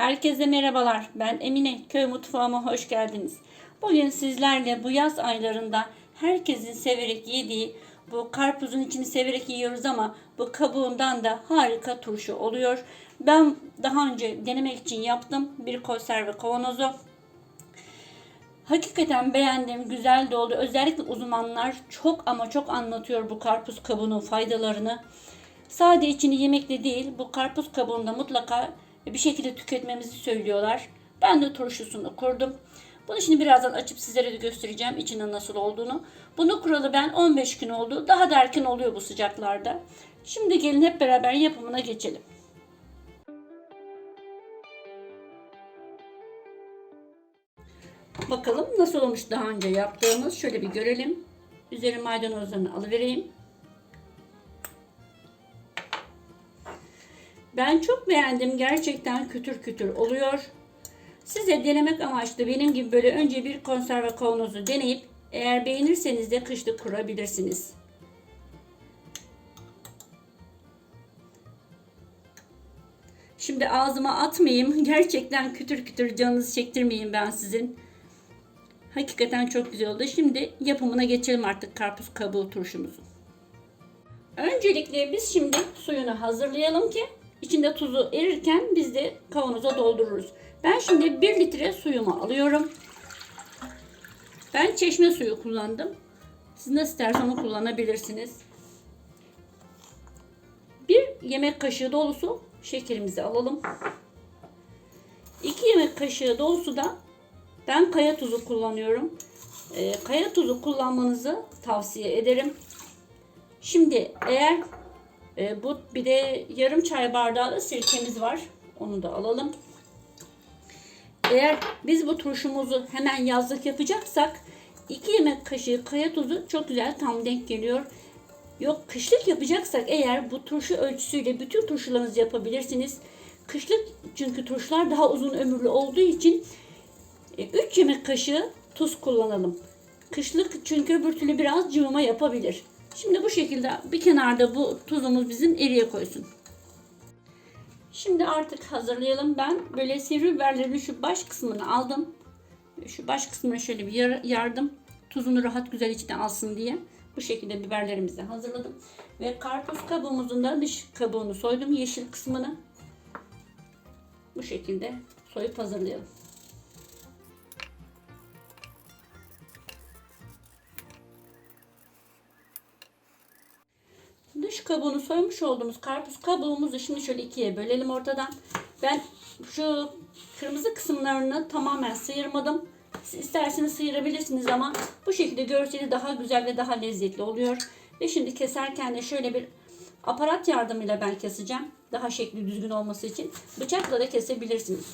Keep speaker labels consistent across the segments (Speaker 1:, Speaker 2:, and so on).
Speaker 1: Herkese merhabalar. Ben Emine. Köy mutfağıma hoş geldiniz. Bugün sizlerle bu yaz aylarında herkesin severek yediği bu karpuzun içini severek yiyoruz ama bu kabuğundan da harika turşu oluyor. Ben daha önce denemek için yaptım. Bir konserve kavanozu. Hakikaten beğendim, güzel de oldu. Özellikle uzmanlar çok ama çok anlatıyor bu karpuz kabuğunun faydalarını. Sade içini yemekle değil, bu karpuz kabuğunu da mutlaka bir şekilde tüketmemizi söylüyorlar. Ben de turşusunu kurdum. Bunu şimdi birazdan açıp sizlere de göstereceğim içinin nasıl olduğunu. Bunu kuralı ben 15 gün oldu. Daha da erken oluyor bu sıcaklarda. Şimdi gelin hep beraber yapımına geçelim. Bakalım nasıl olmuş daha önce yaptığımız. Şöyle bir görelim. Üzeri maydanozlarını alıvereyim. Ben çok beğendim. Gerçekten kütür kütür oluyor. Size denemek amaçlı benim gibi böyle önce bir konserve kavanozu deneyip eğer beğenirseniz de kışlık kurabilirsiniz. Şimdi ağzıma atmayayım. Gerçekten kütür kütür canınızı çektirmeyeyim ben sizin. Hakikaten çok güzel oldu. Şimdi yapımına geçelim artık karpuz kabuğu turşumuzu. Öncelikle biz şimdi suyunu hazırlayalım ki içinde tuzu erirken biz de kavanoza doldururuz. Ben şimdi 1 litre suyumu alıyorum. Ben çeşme suyu kullandım. Siz nasıl istersen onu kullanabilirsiniz. Bir yemek kaşığı dolusu şekerimizi alalım. 2 yemek kaşığı dolusu da ben kaya tuzu kullanıyorum. Ee, kaya tuzu kullanmanızı tavsiye ederim. Şimdi eğer e, bu bir de yarım çay bardağı da sirkemiz var. Onu da alalım. Eğer biz bu turşumuzu hemen yazlık yapacaksak 2 yemek kaşığı kaya tuzu çok güzel tam denk geliyor. Yok kışlık yapacaksak eğer bu turşu ölçüsüyle bütün turşularınızı yapabilirsiniz. Kışlık çünkü turşular daha uzun ömürlü olduğu için 3 yemek kaşığı tuz kullanalım. Kışlık çünkü öbür türlü biraz cıvıma yapabilir. Şimdi bu şekilde bir kenarda bu tuzumuz bizim eriye koysun. Şimdi artık hazırlayalım. Ben böyle sivri biberlerin şu baş kısmını aldım. Şu baş kısmını şöyle bir yar- yardım. Tuzunu rahat güzel içine alsın diye. Bu şekilde biberlerimizi hazırladım. Ve karpuz kabuğumuzun da dış kabuğunu soydum. Yeşil kısmını. Bu şekilde soyup hazırlayalım. Kabuğunu soymuş olduğumuz karpuz kabuğumuzu şimdi şöyle ikiye bölelim ortadan. Ben şu kırmızı kısımlarını tamamen sıyırmadım. Siz isterseniz sıyırabilirsiniz ama bu şekilde görseli daha güzel ve daha lezzetli oluyor. Ve şimdi keserken de şöyle bir aparat yardımıyla ben keseceğim. Daha şekli düzgün olması için. Bıçakla da kesebilirsiniz.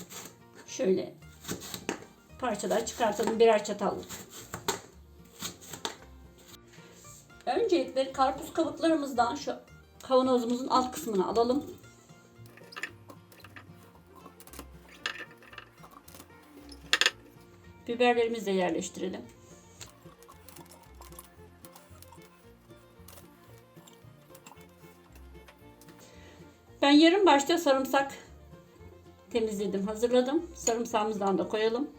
Speaker 1: Şöyle parçalar çıkartalım birer çatallık. Öncelikle karpuz kabuklarımızdan şu kavanozumuzun alt kısmını alalım. Biberlerimizi de yerleştirelim. Ben yarım başta sarımsak temizledim, hazırladım. Sarımsağımızdan da koyalım.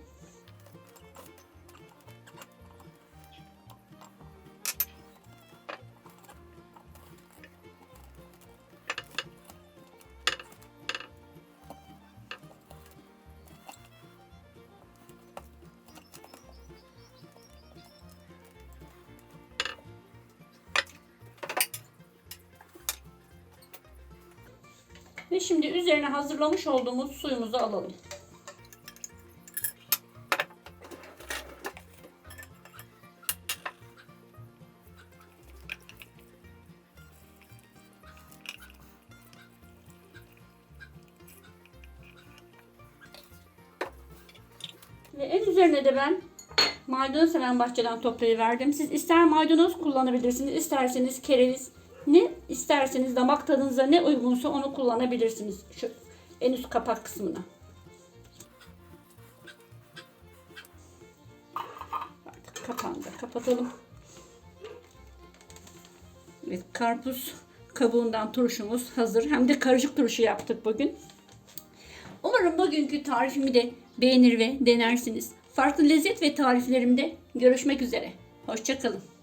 Speaker 1: Ve şimdi üzerine hazırlamış olduğumuz suyumuzu alalım. Ve en üzerine de ben maydanoz hemen bahçeden toplayı verdim. Siz ister maydanoz kullanabilirsiniz, isterseniz kereviz, isterseniz damak tadınıza ne uygunsa onu kullanabilirsiniz. Şu en üst kapak kısmına. Da kapatalım. Evet karpuz kabuğundan turşumuz hazır. Hem de karışık turşu yaptık bugün. Umarım bugünkü tarifimi de beğenir ve denersiniz. Farklı lezzet ve tariflerimde görüşmek üzere. Hoşçakalın.